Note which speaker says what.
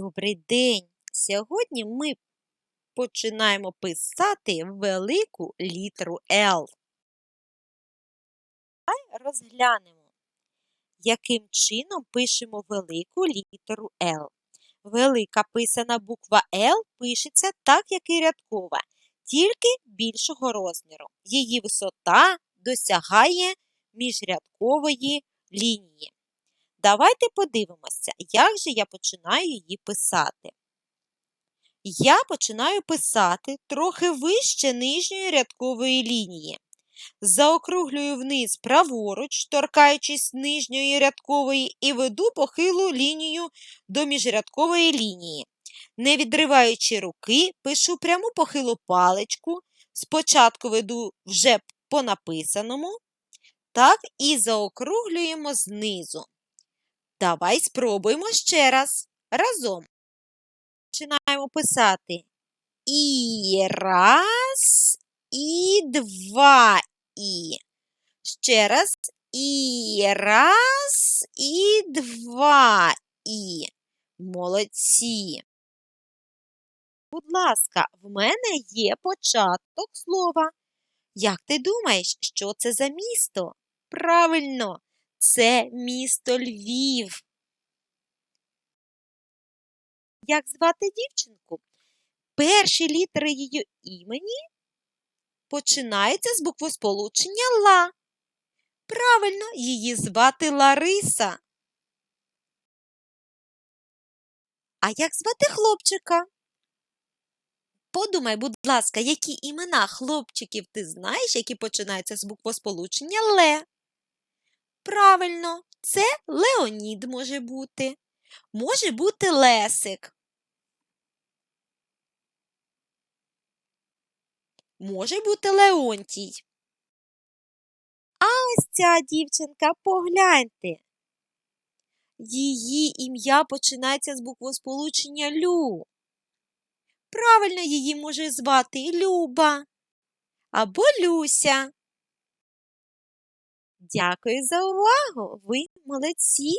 Speaker 1: Добрий день! Сьогодні ми починаємо писати велику літеру L. Давай розглянемо, яким чином пишемо велику літеру L. Велика писана буква L пишеться так, як і рядкова, тільки більшого розміру. Її висота досягає міжрядкової лінії. Давайте подивимося, як же я починаю її писати. Я починаю писати трохи вище нижньої рядкової лінії. Заокруглюю вниз праворуч, торкаючись нижньої рядкової, і веду похилу лінію до міжрядкової лінії. Не відриваючи руки, пишу пряму похилу паличку. Спочатку веду вже по написаному, так і заокруглюємо знизу. Давай спробуємо ще раз. Разом. Починаємо писати. І раз, і два і. Ще раз. І раз, і два і. Молодці. Будь ласка, в мене є початок слова. Як ти думаєш, що це за місто? Правильно, це місто Львів. Як звати дівчинку? Перші літери її імені починаються з буквосполучення ла. Правильно, її звати Лариса. А як звати хлопчика? Подумай, будь ласка, які імена хлопчиків ти знаєш, які починаються з буквосполучення ле? Правильно, це Леонід може бути. Може бути Лесик. Може бути Леонтій. А ось ця дівчинка, погляньте. Її ім'я починається з буквосполучення Лю. Правильно її може звати Люба або Люся. Дякую за увагу! Ви молодці!